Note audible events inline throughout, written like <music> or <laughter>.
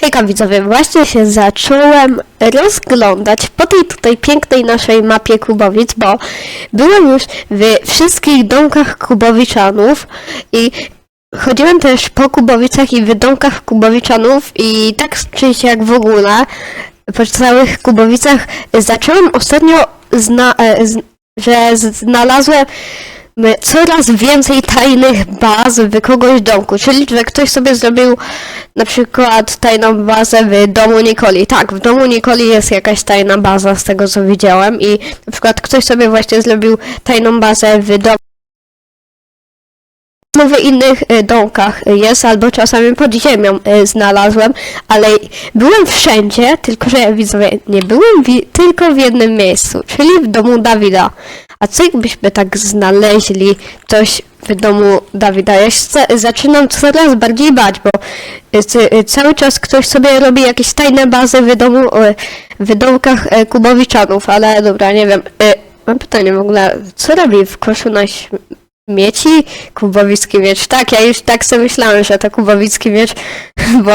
Hejka widzowie, właśnie się zacząłem rozglądać po tej tutaj pięknej naszej mapie Kubowic, bo byłem już w wszystkich domkach Kubowiczanów i chodziłem też po Kubowicach i w domkach Kubowiczanów i tak czy jak w ogóle po całych Kubowicach. Zacząłem ostatnio, zna, e, że znalazłem coraz więcej tajnych baz w kogoś domku, czyli że ktoś sobie zrobił na przykład tajną bazę w domu Nikoli. Tak, w domu Nikoli jest jakaś tajna baza z tego co widziałem i na przykład ktoś sobie właśnie zrobił tajną bazę w domu w innych e, domkach jest, albo czasami pod ziemią e, znalazłem, ale byłem wszędzie, tylko że widzowie, nie byłem tylko w jednym miejscu, czyli w domu Dawida. A co jakbyśmy tak znaleźli coś w domu Dawida? Ja się za- zaczynam coraz bardziej bać, bo c- e, cały czas ktoś sobie robi jakieś tajne bazy w domu, e, w domkach Kubowiczanów, ale dobra, nie wiem. Mam pytanie w ogóle, co robi w koszu na śm- Mieci? Kubowicki miecz. Tak, ja już tak sobie myślałem, że to Kubowicki miecz, <laughs> bo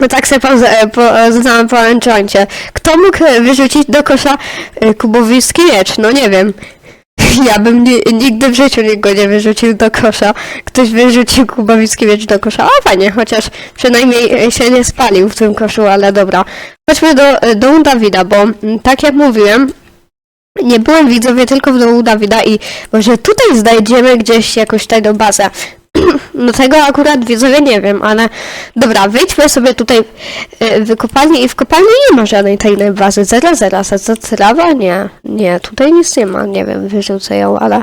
no tak sobie po, po, znałem po Enchancie. Kto mógł e, wyrzucić do kosza e, Kubowicki miecz? No nie wiem. <laughs> Ja bym ni nigdy w życiu go nie wyrzucił do kosza. Ktoś wyrzucił Kubowicki miecz do kosza. O, fajnie, chociaż przynajmniej e, się nie spalił w tym koszu, ale dobra. Chodźmy do e, domu Dawida, bo mm, tak jak mówiłem, nie byłem widzowie tylko w domu Dawida i może tutaj znajdziemy gdzieś jakąś tajną bazę. <clears throat> No tego akurat widzowie nie wiem, ale dobra, wyjdźmy sobie tutaj e, w kopalni i w kopalni nie ma żadnej tajnej bazy. Zaraz, zaraz, a trawa? Nie, nie, tutaj nic nie ma, nie wiem, wyrzucę ją, ale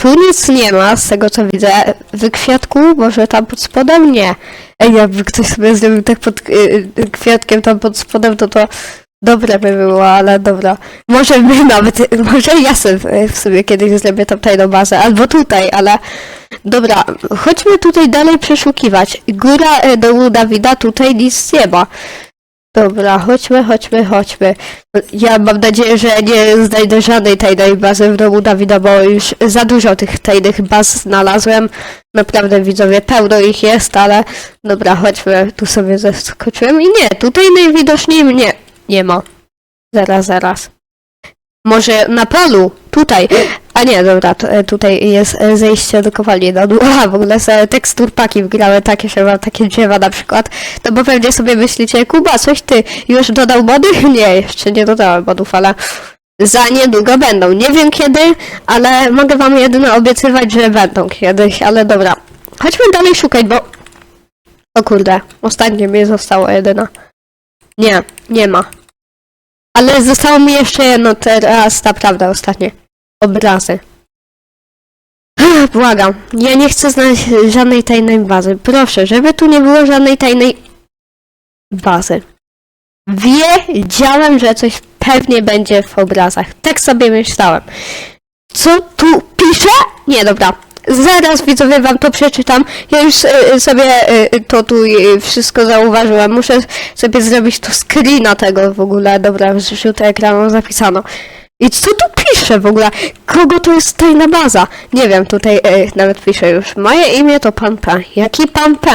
tu nic nie ma z tego co widzę. W kwiatku, może tam pod spodem? Nie. Ej, jakby ktoś sobie zrobił tak pod y, y, kwiatkiem tam pod spodem, to to dobre by było, ale dobra. Może by <laughs> nawet, może ja sobie w sobie kiedyś zrobię tam tajną bazę, albo tutaj, ale dobra, chodźmy tutaj dalej przeszukiwać. Góra e, dołu Dawida, tutaj nic nie ma. Dobra, chodźmy, chodźmy, chodźmy. Ja mam nadzieję, że nie znajdę żadnej tajnej bazy w domu Dawida, bo już za dużo tych tajnych baz znalazłem. Naprawdę widzowie, pełno ich jest, ale dobra, chodźmy, tu sobie zeskoczyłem i nie, tutaj najwidoczniej mnie nie ma. Zaraz, zaraz. Może na polu, tutaj. A nie, dobra, e, tutaj jest e, zejście do kopalni na <laughs> dół. A, w ogóle sobie teksturpaki wgrały takie, że mam takie drzewa na przykład. No bo pewnie sobie myślicie, Kuba, coś ty już dodał modów? <laughs> Nie, jeszcze nie dodałem modów, ale za niedługo będą. Nie wiem kiedy, ale mogę wam jedynie obiecywać, że będą kiedyś, ale dobra. Chodźmy dalej szukać, bo... O kurde, ostatnie mi zostało jedyna. Nie, nie ma. Ale zostało mi jeszcze jedno teraz, naprawdę ostatnie. Obrazy. Błagam, ja nie chcę znaleźć żadnej tajnej bazy. Proszę, żeby tu nie było żadnej tajnej bazy. Wiedziałem, że coś pewnie będzie w obrazach. Tak sobie myślałem. Co tu pisze? Nie, dobra. Zaraz widzowie wam to przeczytam. Ja już e, sobie e, to tu e, wszystko zauważyłem. Muszę sobie zrobić tu screena tego w ogóle. Dobra, w rzut ekranu zapisano. I co tu pisze w ogóle? Kogo to jest tajna baza? Nie wiem, tutaj e, nawet pisze już. Moje imię to pan P. Jaki pan P?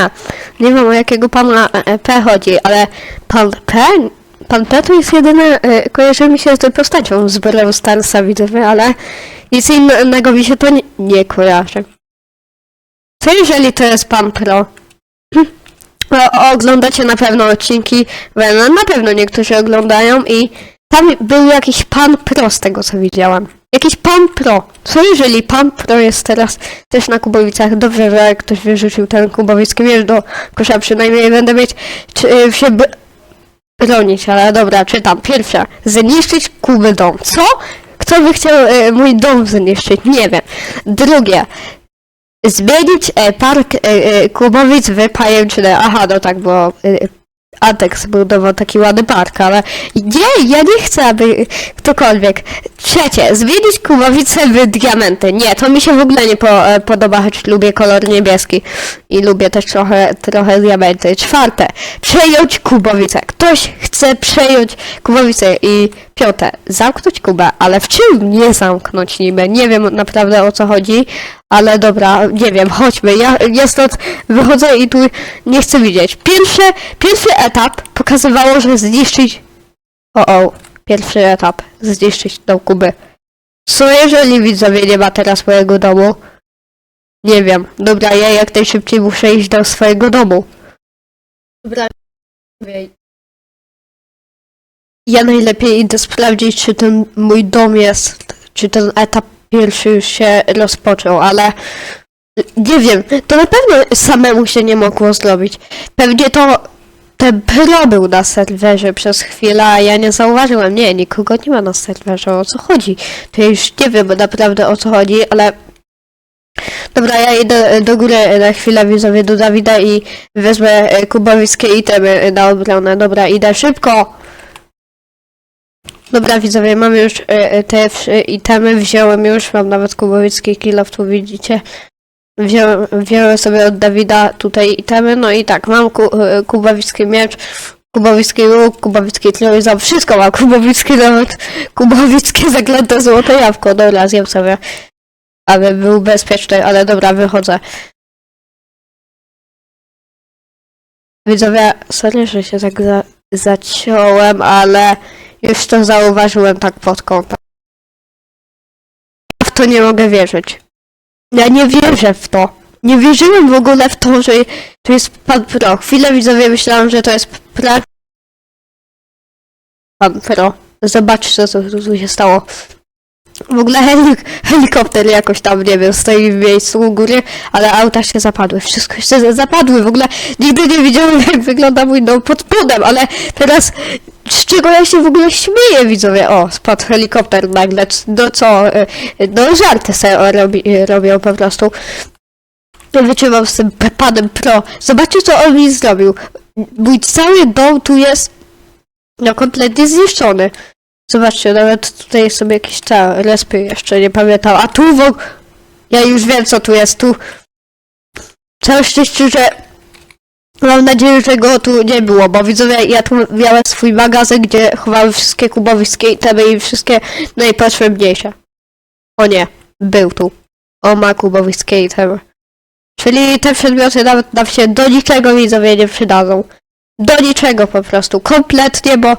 Nie wiem o jakiego pana e, P chodzi, ale pan P? Pan P to jest jedyne, e, kojarzy mi się z tą postacią z Brawl Starsa widzowie, ale nic innego mi się to nie, nie kojarzy. Co jeżeli to jest pan Pro? O, oglądacie na pewno odcinki, Venom, na pewno niektórzy oglądają i tam był jakiś pan Pro z tego co widziałem. Jakiś pan Pro. Co jeżeli pan Pro jest teraz też na Kubowicach? Dobrze, że ktoś wyrzucił ten Kubowicki miecz do kosza, przynajmniej będę mieć czy, y, się bronić, ale dobra, czytam. Pierwsze, zniszczyć Kuby dom. Co? Kto by chciał y, mój dom zniszczyć? Nie wiem. Drugie, zmienić e, park e, e, w pajęczynę. Aha, no tak, bo e, Antek zbudował taki ładny park, ale nie, ja nie chcę, aby ktokolwiek. Trzecie, zmienić Kubowice w diamenty. Nie, to mi się w ogóle nie po, e, podoba, choć lubię kolor niebieski i lubię też trochę, trochę diamenty. Czwarte, przejąć Kubowice. Ktoś chce przejąć Kubowice i piąte, zamknąć Kubę, ale w czym nie zamknąć niby? Nie wiem naprawdę o co chodzi, Ale dobra, nie wiem, chodźmy. Ja, ja stąd wychodzę i tu nie chcę widzieć. Pierwszy, pierwszy etap pokazywało, że zniszczyć... O, o, pierwszy etap. Zniszczyć dom Kuby. Co jeżeli widzowie nie ma teraz mojego domu? Nie wiem. Dobra, ja jak najszybciej muszę iść do swojego domu. Dobra, ja najlepiej idę sprawdzić, czy ten mój dom jest, czy ten etap pierwszy już się rozpoczął, ale nie wiem, to na pewno samemu się nie mogło zrobić. Pewnie to ten pro był na serwerze przez chwilę, a ja nie zauważyłem. Nie, nikogo nie ma na serwerze, o co chodzi? To ja już nie wiem naprawdę o co chodzi, ale Dobra, ja idę do góry na chwilę widzowie do Dawida i wezmę kubowickie itemy na obronę. Dobra, idę szybko! Dobra widzowie, mamy już e, e, te wszy- itemy, wziąłem już, mam nawet kubowicki kilof, tu widzicie. Wziąłem, wziąłem sobie od Dawida tutaj itemy, no i tak, mam ku, e, kubowicki miecz, kubowicki łuk, kubowicki trójząb, wszystko mam, kubowicki nawet, kubowickie zaklęte złote jabłko, dobra, zjem sobie aby był bezpieczny, ale dobra, wychodzę. Widzowie, sorry, że się tak za, zaciąłem, ale już to zauważyłem tak pod kątem. W to nie mogę wierzyć. Ja nie wierzę w to. Nie wierzyłem w ogóle w to, że to jest pan Pro. Chwilę widzowie myślałem, że to jest pra... Pan Pro. Zobaczcie, co tu się stało. W ogóle helik helikopter jakoś tam, nie wiem, stoi w miejscu u góry, ale auta się zapadły, wszystko się za- zapadły, w ogóle nigdy nie widziałem jak wygląda mój dom pod spodem, ale teraz z czego ja się w ogóle śmieję, widzowie, o, spadł helikopter nagle, no co, no żarty sobie robi, robią po prostu. Wytrzymam z tym panem pro, zobaczcie co on mi zrobił, mój cały dom tu jest, no kompletnie zniszczony. Zobaczcie, nawet tutaj jest sobie jakieś ta respy jeszcze nie pamiętam. A tu w Ja już wiem co tu jest. Tu całe szczęście, że mam nadzieję, że go tu nie było, bo widzowie, ja tu miałem swój magazyn, gdzie chowałem wszystkie kubowickie itemy i wszystkie najpotrzebniejsze. O nie, był tu. O ma kubowickie itemy. Czyli te przedmioty nawet nam się do niczego widzowie nie przydadzą. Do niczego po prostu. Kompletnie, bo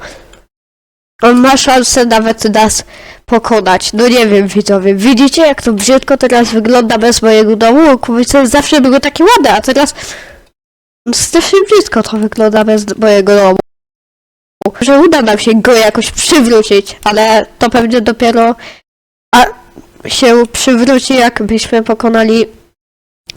on ma szansę nawet nas pokonać. No nie wiem, widzowie. Widzicie, jak to brzydko teraz wygląda bez mojego domu? Kubice zawsze było takie ładne, a teraz strasznie brzydko to wygląda bez mojego domu. Że uda nam się go jakoś przywrócić, ale to pewnie dopiero a się przywróci, jakbyśmy pokonali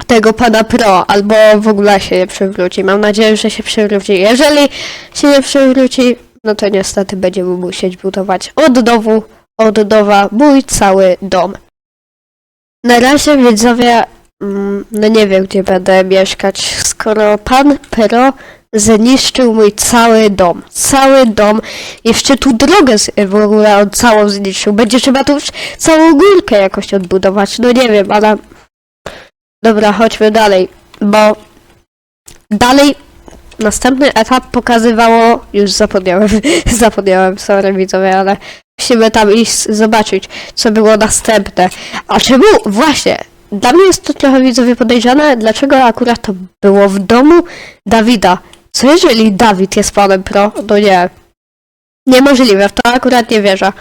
tego pana pro, albo w ogóle się nie przywróci. Mam nadzieję, że się przywróci. Jeżeli się nie przywróci, no to niestety będziemy musieć budować od dowu, od dowa mój cały dom. Na razie widzowie, mm, no nie wiem gdzie będę mieszkać, skoro pan Pero zniszczył mój cały dom. Cały dom. Jeszcze tu drogę w ogóle on całą zniszczył. Będzie trzeba tu już całą górkę jakoś odbudować. No nie wiem, ale... Dobra, chodźmy dalej, bo dalej następny etap pokazywało, już zapomniałem, <laughs> zapomniałem, sorry widzowie, ale musimy tam iść zobaczyć, co było następne. A czemu, właśnie, dla mnie jest to trochę widzowie podejrzane, dlaczego akurat to było w domu Dawida. Co jeżeli Dawid jest panem pro? No nie. Niemożliwe, w to akurat nie wierzę.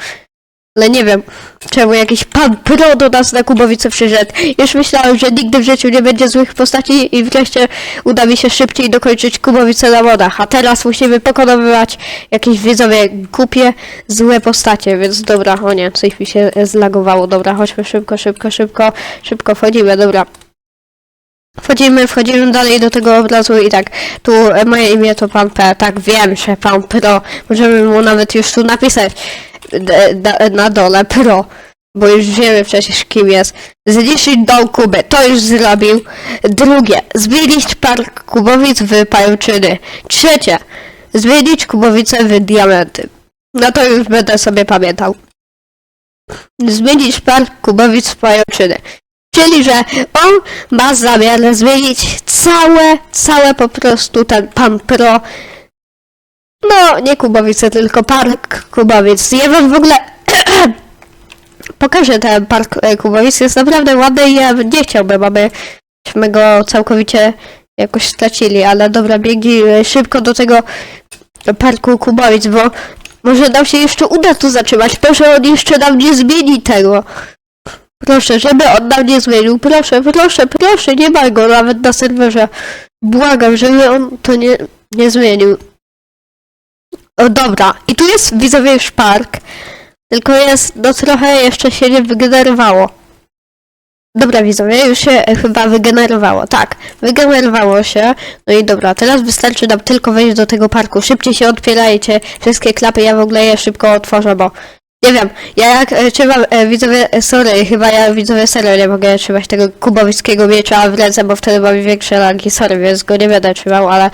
Ale nie wiem, czemu jakiś pan pro do nas na Kubowice przyszedł. Już myślałem, że nigdy w życiu nie będzie złych postaci i wreszcie uda mi się szybciej dokończyć Kubowice na modach. A teraz musimy pokonywać jakieś widzowie głupie, złe postacie, więc dobra, o nie, coś mi się zlagowało. Dobra, chodźmy szybko, szybko, szybko, szybko wchodzimy, dobra. Wchodzimy, wchodzimy dalej do tego obrazu i tak, tu moje imię to pan P, tak wiem, że pan Pro, możemy mu nawet już tu napisać na dole Pro, bo już wiemy przecież kim jest. Zniszczyć dom Kuby, to już zrobił. Drugie, zmienić park Kubowic w pajęczyny. Trzecie, zmienić Kubowice w diamenty. No to już będę sobie pamiętał. Zmienić park Kubowic w pajęczyny. Czyli, że on ma zamiar zmienić całe, całe po prostu ten pan Pro. No, nie Kubowice, tylko park Kubowic. Ja wam w ogóle <clears throat> pokażę ten park e, Kubowic. Jest naprawdę ładny i ja nie chciałbym, abyśmy go całkowicie jakoś stracili, ale dobra, biegnij e, szybko do tego parku Kubowic, bo może nam się jeszcze uda tu zatrzymać. Proszę, on jeszcze nam nie zmieni tego. Proszę, żeby on nam nie zmienił. Proszę, proszę, proszę, nie ma go nawet na serwerze. Błagam, żeby on to nie, nie zmienił. O, dobra. I tu jest widzowie już park. Tylko jest, no trochę jeszcze się nie wygenerowało. Dobra widzowie, już się e, chyba wygenerowało. Tak, wygenerowało się. No i dobra, teraz wystarczy nam tylko wejść do tego parku. Szybciej się odpierajcie wszystkie klapy, ja w ogóle je szybko otworzę, bo nie wiem, ja jak e, trzymam, e, widzowie, e, sorry, chyba ja widzowie serio nie mogę trzymać tego kubowickiego miecza w ręce, bo wtedy mam większe lagi, sorry, więc go nie będę trzymał, ale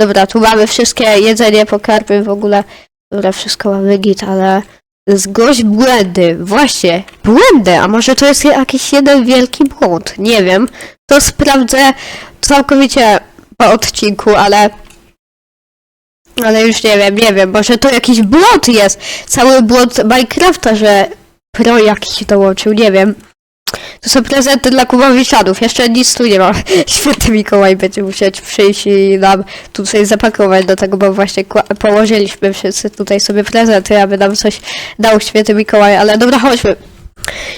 dobra, tu mamy wszystkie jedzenie, pokarmy, w ogóle, dobra, wszystko mamy git, ale zgłoś błędy, właśnie, błędy, a może to jest jakiś jeden wielki błąd, nie wiem, to sprawdzę całkowicie po odcinku, ale ale już nie wiem, nie wiem, może to jakiś błąd jest. Cały błąd Minecrafta, że pro jakiś dołączył, nie wiem. To są prezenty dla Kubowiczanów, jeszcze nic tu nie ma. <laughs> Święty Mikołaj będzie musieć przyjść i nam tutaj zapakować do tego, bo właśnie położyliśmy wszyscy tutaj sobie prezenty, aby nam coś dał Święty Mikołaj, ale dobra, chodźmy.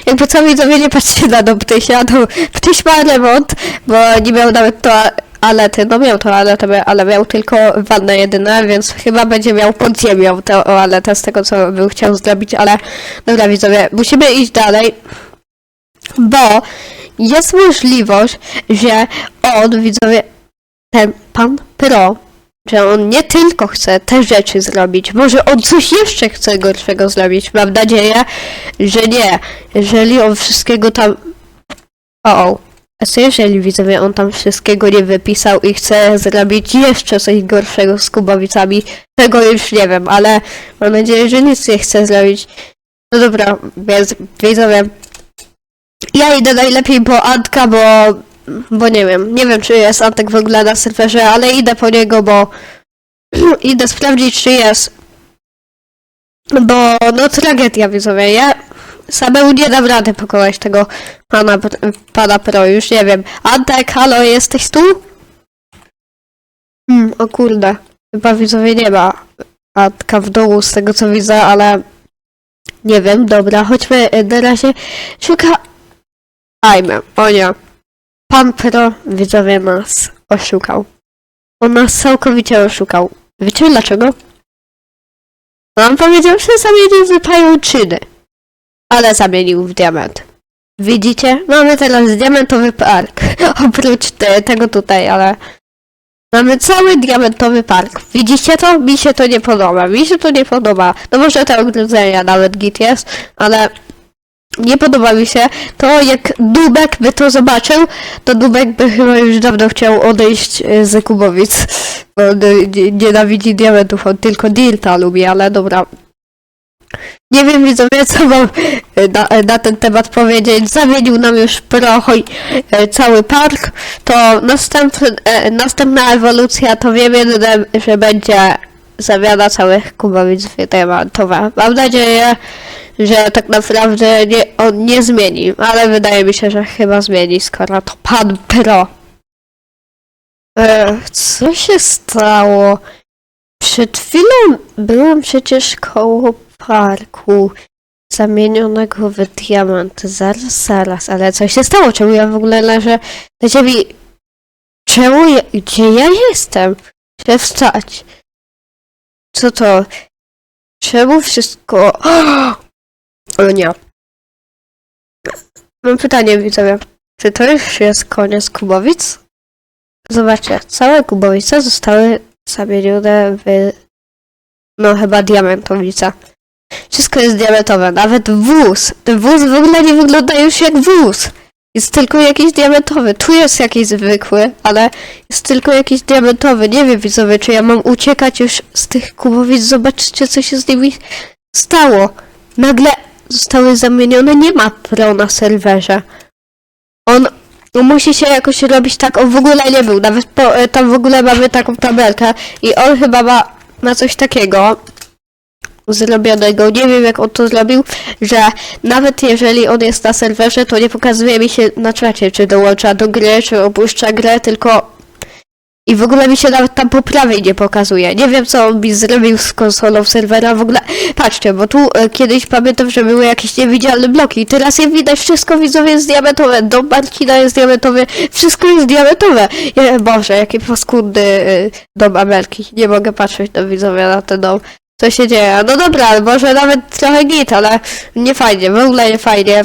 Jakby co widzowie nie patrzcie na dom Ptysia, to Ptyś ma remont, bo nie miał nawet toalety, no miał toaletę, ale miał tylko wannę jedyne, więc chyba będzie miał pod ziemią tę toaletę z tego co bym chciał zrobić, ale dobra widzowie, musimy iść dalej, bo jest możliwość, że on, widzowie, ten pan Pro, że on nie tylko chce te rzeczy zrobić, może on coś jeszcze chce gorszego zrobić. Mam nadzieję, że nie. Jeżeli on wszystkiego tam... O. A co jeżeli widzowie on tam wszystkiego nie wypisał i chce zrobić jeszcze coś gorszego z kubowicami? Tego już nie wiem, ale mam nadzieję, że nic nie chce zrobić. No dobra, więc widzowie, ja idę najlepiej po Antka, bo bo nie wiem, nie wiem czy jest Antek w ogóle na serwerze, ale idę po niego, bo <clears throat> idę sprawdzić czy jest. Bo no tragedia widzowie, ja samemu nie dam rady pokonać tego pana, pana pro, już nie wiem. Antek, halo, jesteś tu? Hmm, o kurde, chyba widzowie nie ma Antka w domu z tego co widzę, ale nie wiem, dobra, chodźmy e, na razie. Szuka... Ajmy, o nie. Pan Pro widzowie nas oszukał. On nas całkowicie oszukał. Wiecie dlaczego? On powiedział, że zamienił w pajęczyny. Ale zamienił w diament. Widzicie? Mamy teraz diamentowy park. <laughs> Oprócz te, tego tutaj, ale... Mamy cały diamentowy park. Widzicie to? Mi się to nie podoba. Mi się to nie podoba. No może te ogrodzenia nawet git jest, ale nie podoba mi się to, jak Dubek by to zobaczył, to Dubek by chyba już dawno chciał odejść e, z Kubowic. Bo on e, nie- nienawidzi diamentów, on tylko Dirta lubi, ale dobra. Nie wiem widzowie, co mam e, na, na ten temat powiedzieć. Zamienił nam już prochoj cały park. To następny, następna ewolucja to wiem jedyne, że będzie zamiana całych Kubowic diamentowe. Mam nadzieję, że tak naprawdę nie, on nie zmieni, ale wydaje mi się, że chyba zmieni, skoro to pan Pro. E, co się stało? Przed chwilą byłem przecież koło parku zamienionego w diament. Zaraz, zaraz, ale co się stało? Czemu ja w ogóle leżę na ziemi? Czemu ja, gdzie ja jestem? Chcę wstać. Co to? Czemu wszystko... <gasps> O nie. Mam pytanie, widzowie. Czy to już jest koniec Kubowic? Zobaczcie, całe Kubowice zostały zamienione w... No chyba diamentowica. Wszystko jest diamentowe, nawet wóz. Ten wóz w ogóle nie wygląda już jak wóz. Jest tylko jakiś diamentowy. Tu jest jakiś zwykły, ale jest tylko jakiś diamentowy. Nie wiem, widzowie, czy ja mam uciekać już z tych Kubowic. Zobaczcie, co się z nimi stało. Nagle zostały zamienione, nie ma pro na serwerze. On musi się jakoś robić tak, on w ogóle nie był, nawet po, e, tam w ogóle mamy taką tabelkę i on chyba ma, ma coś takiego, zrobionego. Nie wiem jak on to zrobił, że nawet jeżeli on jest na serwerze, to nie pokazuje mi się na czacie, czy dołącza do gry, czy opuszcza grę, tylko i w ogóle mi się nawet tam po prawej nie pokazuje. Nie wiem, co on mi zrobił z konsolą serwera. W ogóle, patrzcie, bo tu e, kiedyś pamiętam, że były jakieś niewidzialne bloki. Teraz je widać, wszystko widzowie jest diamentowe. Dom Marcina jest diamentowy, wszystko jest diamentowe. Je, Boże, jaki paskudny e, dom Amerki. Nie mogę patrzeć na widzowie na ten dom. Co się dzieje? No dobra, może nawet trochę git, ale nie fajnie, w ogóle nie fajnie.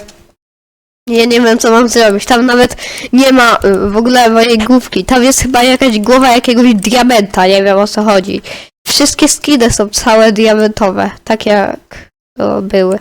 Ja nie wiem, co mam zrobić. Tam nawet nie ma y, w ogóle mojej główki. Tam jest chyba jakaś głowa jakiegoś diamenta, nie wiem o co chodzi. Wszystkie skiny są całe diamentowe, tak jak to były.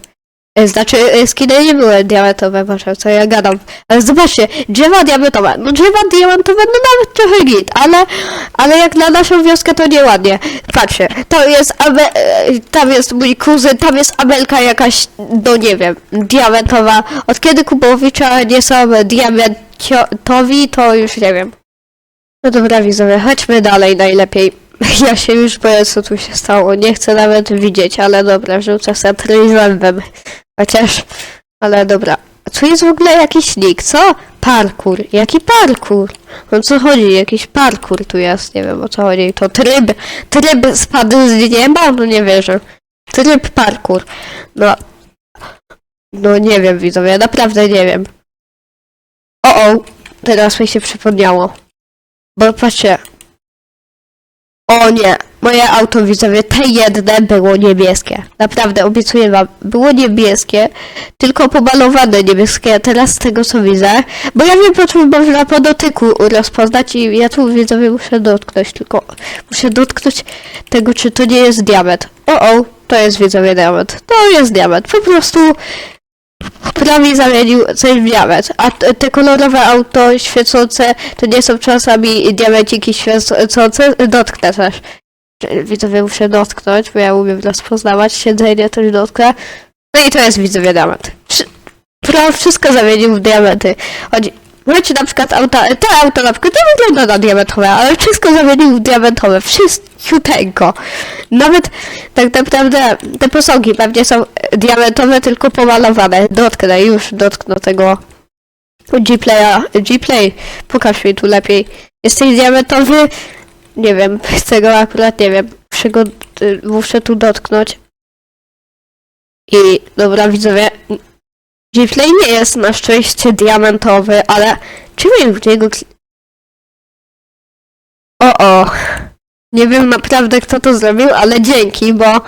E, Znaczy, e, skiny nie były diamentowe, proszę, co ja gadam. Ale zobaczcie, drzewa diamentowe. No drzewa diamentowe, no nawet trochę git, ale, ale jak na naszą wioskę to nieładnie. Patrzcie, to jest Abe, e, tam jest mój kuzyn, tam jest Amelka jakaś, no nie wiem, diamentowa. Od kiedy Kubowicza nie są diamentowi, to już nie wiem. No dobra, widzowie, chodźmy dalej najlepiej. <laughs> Ja się już boję, co tu się stało. Nie chcę nawet widzieć, ale dobra, rzucę sobie trójzębem. Chociaż, ale dobra. Tu jest w ogóle jakiś nick, co? Parkour. Jaki parkour? O co chodzi? Jakiś parkour tu jest, nie wiem o co chodzi. To tryb, tryb spadł z nieba? No nie wierzę. Tryb parkour. No, no nie wiem widzowie, naprawdę nie wiem. O, o, teraz mi się przypomniało. Bo patrzcie, o nie, moje auto widzowie, te jedne było niebieskie. Naprawdę, obiecuję wam, było niebieskie, tylko pomalowane niebieskie, a teraz z tego co widzę, bo ja wiem po czym można po dotyku rozpoznać i ja tu widzowie muszę dotknąć, tylko muszę dotknąć tego, czy to nie jest diament. O, o, to jest widzowie diament, to jest diament, po prostu prawie zamienił coś w diament, a te kolorowe auto świecące to nie są czasami diamenciki świecące, dotknę też. Widzowie muszę dotknąć, bo ja umiem rozpoznawać siedzenie, też dotknę. No i to jest widzowie diament. Prawie wszystko zamienił w diamenty. Chodzi, Wiecie, na przykład auta, te auto na przykład nie wygląda na diamentowe, ale wszystko zamienił w diamentowe, wszystkiuteńko. Nawet tak naprawdę te posągi pewnie są e, diamentowe, tylko pomalowane. Dotknę, już dotknę tego G-Playa. G-Play, pokaż mi tu lepiej. Jesteś diamentowy? Nie wiem, chcę go akurat, nie wiem. Y, muszę tu dotknąć. I dobra, widzowie, Gplay nie jest na szczęście diamentowy, ale czy wiem w niego... O, o. Nie wiem naprawdę kto to zrobił, ale dzięki, bo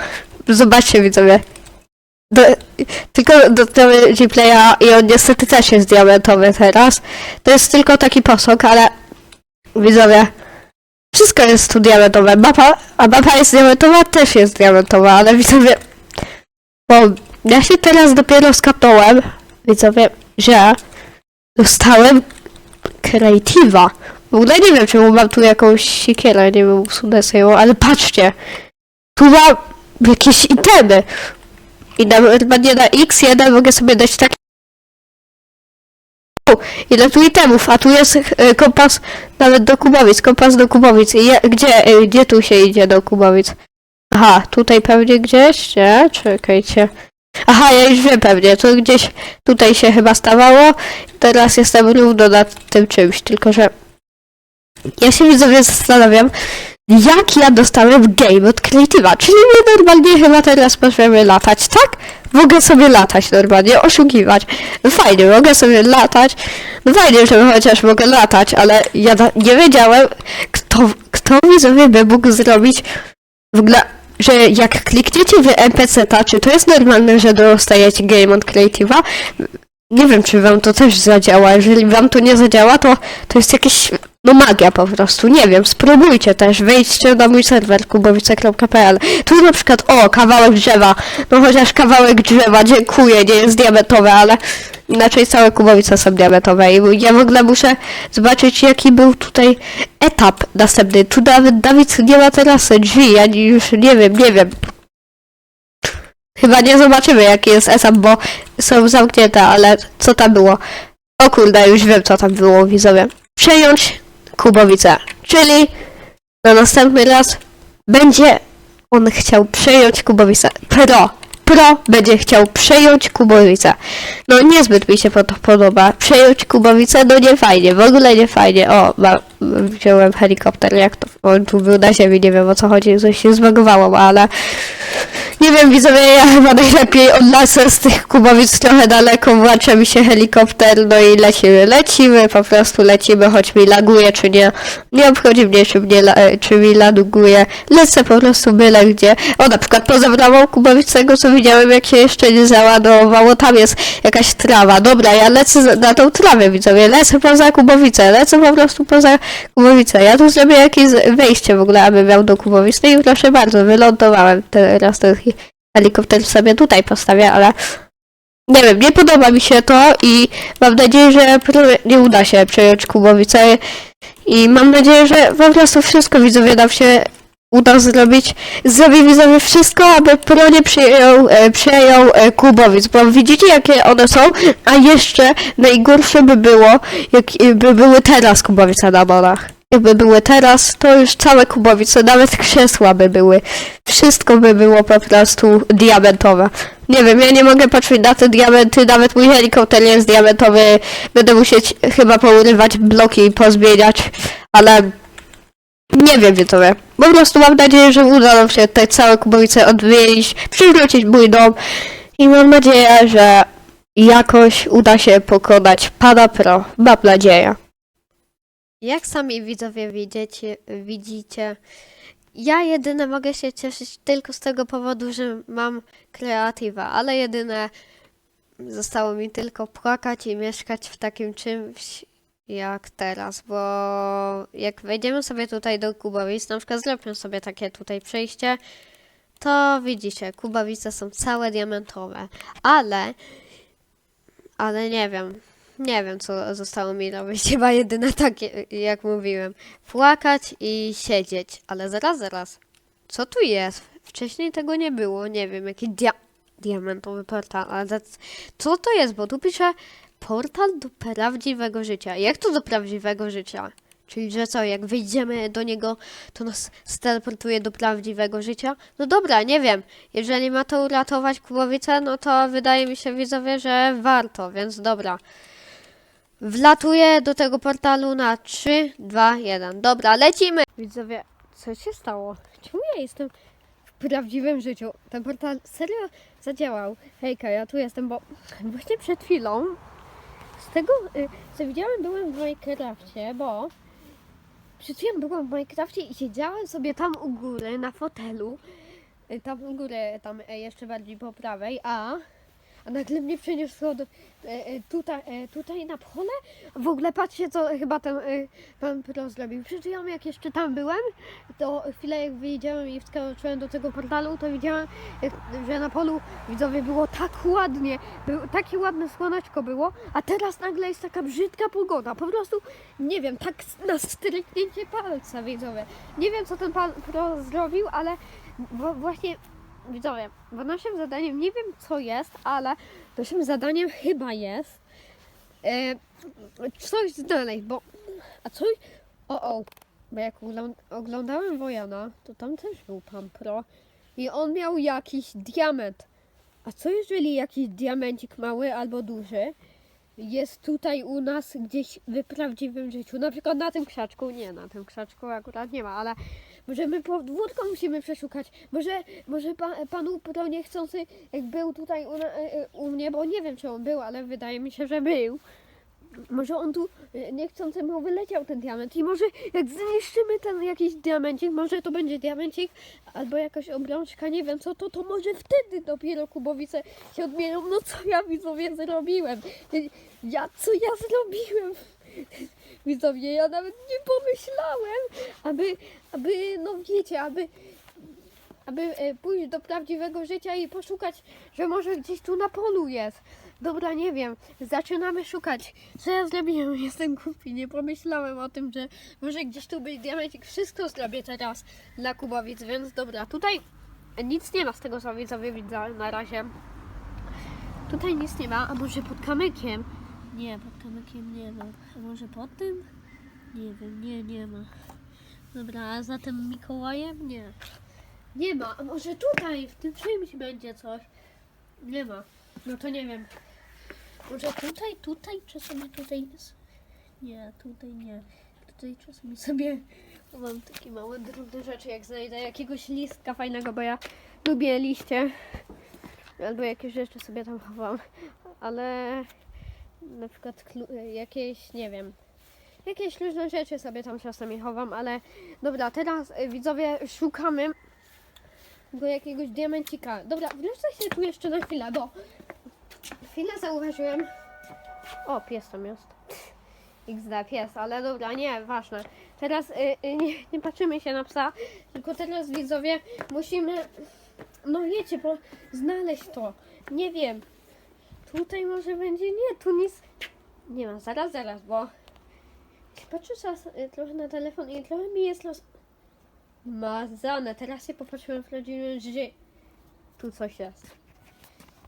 zobaczcie widzowie. Do, tylko do tego Gplaya i on niestety też jest diamentowy teraz. To jest tylko taki posąg, ale widzowie, wszystko jest tu diamentowe. Mapa, a mapa jest diamentowa, też jest diamentowa, ale widzowie, bo ja się teraz dopiero skapnąłem, widzowie, że dostałem Creative'a. W ogóle nie wiem, czemu mam tu jakąś siekierę, nie wiem, usunę sobie ją, ale patrzcie, tu mam jakieś itemy. I normalnie na X1 mogę sobie dać taki ile tu itemów, a tu jest e, kompas nawet do Kubowic, kompas do Kubowic. I ja, gdzie, e, gdzie tu się idzie do Kubowic? Aha, tutaj pewnie gdzieś, nie? Czekajcie. Aha, ja już wiem pewnie, to gdzieś tutaj się chyba stawało. Teraz jestem równo nad tym czymś, tylko że ja się widzowie zastanawiam, jak ja dostałem game od Creative'a, czyli my normalnie chyba teraz możemy latać, tak? Mogę sobie latać normalnie, oszukiwać. Fajnie, mogę sobie latać. No fajnie, że chociaż mogę latać, ale ja nie wiedziałem, kto, kto widzowie by mógł zrobić w ogóle, że jak klikniecie w NPC-ta, czy to jest normalne, że dostajecie game od Creative'a? Nie wiem, czy wam to też zadziała. Jeżeli wam to nie zadziała, to to jest jakieś, no magia po prostu. Nie wiem, spróbujcie też. Wejdźcie na mój serwer kubowice.pl. Tu na przykład, o, kawałek drzewa. No chociaż kawałek drzewa, dziękuję, nie jest diamentowe, ale inaczej całe kubowice są diamentowe. I ja w ogóle muszę zobaczyć, jaki był tutaj etap następny. Tu nawet Dawid nie ma teraz drzwi, ja już nie wiem, nie wiem. Chyba nie zobaczymy jaki jest etap, bo są zamknięte, ale co tam było? O kurde, już wiem co tam było, widzowie. Przejąć Kubowice, czyli na następny raz będzie on chciał przejąć Kubowice. Pro, pro będzie chciał przejąć Kubowice. No niezbyt mi się to podoba. Przejąć Kubowice, no nie fajnie, w ogóle nie fajnie. O, ma, wziąłem helikopter, jak to, on tu był na ziemi, nie wiem o co chodzi, coś się zbagowało, ale nie wiem, widzowie, ja chyba najlepiej odlasę z tych Kubowic trochę daleko, włącza mi się helikopter, no i lecimy, lecimy, po prostu lecimy, choć mi laguje, czy nie, nie obchodzi mnie, czy, mnie, e, czy mi laguje, lecę po prostu byle gdzie, o, na przykład poza bramą Kubowic, tego co widziałem, jak się jeszcze nie załadowało, tam jest jakaś trawa, dobra, ja lecę na tą trawę, widzowie, lecę poza Kubowice, lecę po prostu poza Kubowice, ja tu zrobię jakieś wejście w ogóle, aby miał do Kubowic, no i proszę bardzo, wylądowałem, teraz ten helikopter sobie tutaj postawię, ale nie wiem, nie podoba mi się to i mam nadzieję, że nie uda się przejąć Kubowice i mam nadzieję, że po prostu wszystko widzowie nam się uda zrobić. Zrobię widzowie wszystko, aby Pro nie przejął, e, przejął e, Kubowic, bo widzicie jakie one są, a jeszcze najgorsze by było, jakby były teraz Kubowice na molach. Jakby były teraz, to już całe Kubowice, nawet krzesła by były. Wszystko by było po prostu diamentowe. Nie wiem, ja nie mogę patrzeć na te diamenty, nawet mój helikopter jest diamentowy. Będę musieć chyba pourywać bloki i pozmieniać, ale nie wiem, widzowie. Po prostu mam nadzieję, że uda nam się te całe kubowice odwiedzić, przywrócić mój dom i mam nadzieję, że jakoś uda się pokonać Pana Pro. Mam nadzieję. Jak sami widzowie widzicie, widzicie, ja jedyne mogę się cieszyć tylko z tego powodu, że mam kreatywa, ale jedyne zostało mi tylko płakać i mieszkać w takim czymś jak teraz, bo jak wejdziemy sobie tutaj do Kubowic, na przykład zrobię sobie takie tutaj przejście, to widzicie, Kubowice są całe diamentowe, ale, ale nie wiem, nie wiem co zostało mi robić, chyba <laughs> jedyne takie, jak mówiłem, płakać i siedzieć, ale zaraz, zaraz, co tu jest? Wcześniej tego nie było, nie wiem, jaki dia diamentowy portal, ale co to jest, bo tu pisze portal do prawdziwego życia. Jak to do prawdziwego życia? Czyli, że co, jak wyjdziemy do niego, to nas steleportuje do prawdziwego życia? No dobra, nie wiem. Jeżeli ma to uratować Kubowice, no to wydaje mi się, widzowie, że warto, więc dobra. Wlatuję do tego portalu na 3, 2, 1. Dobra, lecimy! Widzowie, co się stało? Czemu ja jestem w prawdziwym życiu? Ten portal serio zadziałał. Hejka, ja tu jestem, bo <laughs> właśnie przed chwilą z tego, y, co widziałem, byłem w Minecrafcie, bo przed chwilą byłam w Minecrafcie i siedziałem sobie tam u góry na fotelu, y, tam u góry, tam e, jeszcze bardziej po prawej, a, a nagle mnie przeniosło do, e, e, tutaj, e, tutaj na pole. W ogóle patrzcie, co chyba ten e, pan Pro zrobił. Przed chwilą, jak jeszcze tam byłem, to chwilę jak wyjdziałem i wskoczyłem do tego portalu, to widziałem, że na polu widzowie było tak ładnie, był, takie ładne słoneczko było, a teraz nagle jest taka brzydka pogoda. Po prostu, nie wiem, tak na stryknięcie palca widzowie. Nie wiem, co ten pan Pro zrobił, ale właśnie widzowie, bo naszym zadaniem, nie wiem co jest, ale naszym zadaniem chyba jest e, coś znaleźć, bo a coś, o o, bo jak ogląd- oglądałem Wojana, to tam też był pan Pro i on miał jakiś diament. A co jeżeli jakiś diamencik mały albo duży jest tutaj u nas gdzieś w prawdziwym życiu? Na przykład na tym krzaczku, nie, na tym krzaczku akurat nie ma, ale może my podwórko musimy przeszukać. Może, może pa, panu Pro niechcący jak był tutaj u, e, u mnie, bo nie wiem czy on był, ale wydaje mi się, że był. Może on tu e, niechcący mu wyleciał ten diament i może jak zniszczymy ten jakiś diamencik, może to będzie diamencik albo jakaś obrączka, nie wiem co to, to może wtedy dopiero Kubowice się odmienią. No co ja widzowie zrobiłem? Ja, co ja zrobiłem? Widzowie, ja nawet nie pomyślałem, aby, aby, no wiecie, aby, aby e, pójść do prawdziwego życia i poszukać, że może gdzieś tu na polu jest. Dobra, nie wiem, zaczynamy szukać. Co ja zrobiłem? <laughs> Jestem głupi, nie pomyślałem o tym, że może gdzieś tu być diamencik. Wszystko zrobię teraz dla Kubowic, więc dobra, tutaj nic nie ma z tego, co widzowie widzę na razie. Tutaj nic nie ma, a może pod kamykiem? Nie, pod kamykiem nie ma. A może pod tym? Nie wiem, nie, nie ma. Dobra, a za tym Mikołajem? Nie. Nie ma, a może tutaj, w tym czymś będzie coś? Nie ma. No to nie wiem. Może tutaj, tutaj, czasami tutaj jest? Nie, tutaj nie. Tutaj czasami sobie mam takie małe, drobne rzeczy, jak znajdę jakiegoś listka fajnego, bo ja lubię liście. Albo jakieś rzeczy sobie tam chowam. Ale na przykład klu- jakieś, nie wiem, jakieś różne rzeczy sobie tam czasami chowam, ale dobra, teraz y, widzowie szukamy do jakiegoś diamencika. Dobra, wrócę się tu jeszcze na chwilę, bo chwilę zauważyłem. O, pies tam jest. XD, pies, ale dobra, nie, ważne. Teraz y, nie, nie patrzymy się na psa, tylko teraz widzowie musimy, no wiecie, bo znaleźć to. Nie wiem. Tutaj może będzie, nie, tu nic nie ma. Zaraz, zaraz, bo patrzę czas y, trochę na telefon i trochę mi jest los... Mazane. Teraz się popatrzyłem w rodzinę, że tu coś jest.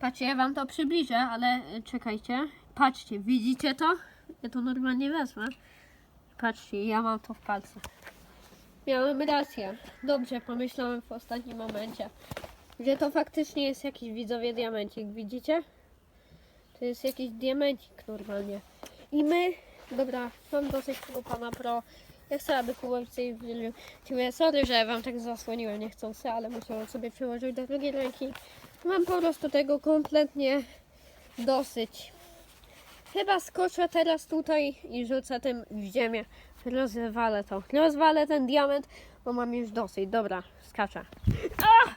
Patrzcie, ja wam to przybliżę, ale y, czekajcie. Patrzcie, widzicie to? Ja to normalnie wezmę. Patrzcie, ja mam to w palcu. Miałem rację. Dobrze pomyślałem w ostatnim momencie. Że to faktycznie jest jakiś widzowie diamencik, widzicie? To jest jakiś diamencik normalnie. I my, dobra, mam dosyć tego pana pro. Ja aby Kubowice i wróciły. Sorry, że wam tak zasłoniłem niechcący, ale musiałam sobie przełożyć do drugiej ręki. Mam po prostu tego kompletnie dosyć. Chyba skoczę teraz tutaj i rzucę tym w ziemię. Rozwalę to. Rozwalę ten diament, bo mam już dosyć. Dobra, skaczę. Ach,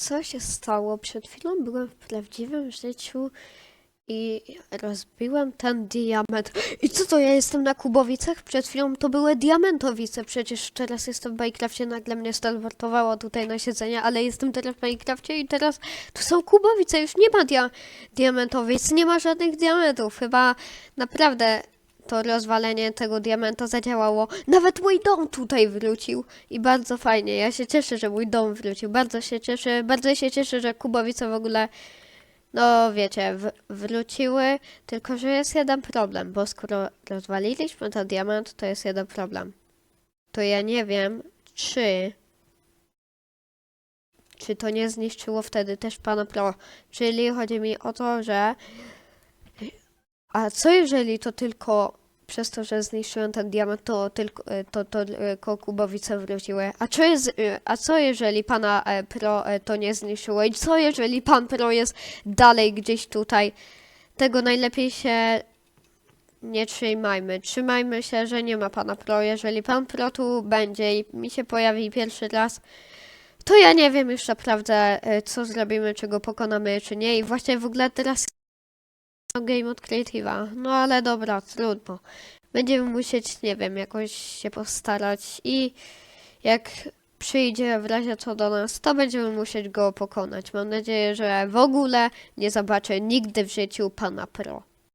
co się stało? Przed chwilą byłem w prawdziwym życiu i rozbiłem ten diament. I co to, ja jestem na Kubowicach? Przed chwilą to były diamentowice. Przecież teraz jestem w Minecrafcie, nagle mnie startowało tutaj na siedzenie, ale jestem teraz w Minecrafcie i teraz tu są Kubowice, już nie ma dia diamentowic, nie ma żadnych diamentów. Chyba naprawdę to rozwalenie tego diamenta zadziałało. Nawet mój dom tutaj wrócił i bardzo fajnie. Ja się cieszę, że mój dom wrócił. Bardzo się cieszę, bardzo się cieszę, że Kubowice w ogóle, no wiecie, wróciły. Tylko, że jest jeden problem, bo skoro rozwaliliśmy ten diament, to jest jeden problem. To ja nie wiem, czy czy to nie zniszczyło wtedy też pana Pro. Czyli chodzi mi o to, że a co jeżeli to tylko przez to, że zniszczyłem ten diament, to tylko to, to tylko kubowice wróciły? A jest, y, a co jeżeli pana e, Pro e, to nie zniszczyło? I co jeżeli pan Pro jest dalej gdzieś tutaj? Tego najlepiej się nie trzymajmy. Trzymajmy się, że nie ma pana Pro. Jeżeli pan Pro tu będzie i mi się pojawi pierwszy raz, to ja nie wiem już naprawdę, e, co zrobimy, czy go pokonamy, czy nie. I właśnie w ogóle teraz game od Creative'a. No ale dobra, trudno. Będziemy musieć, nie wiem, jakoś się postarać i jak przyjdzie w razie co do nas, to będziemy musieć go pokonać. Mam nadzieję, że w ogóle nie zobaczę nigdy w życiu pana Pro.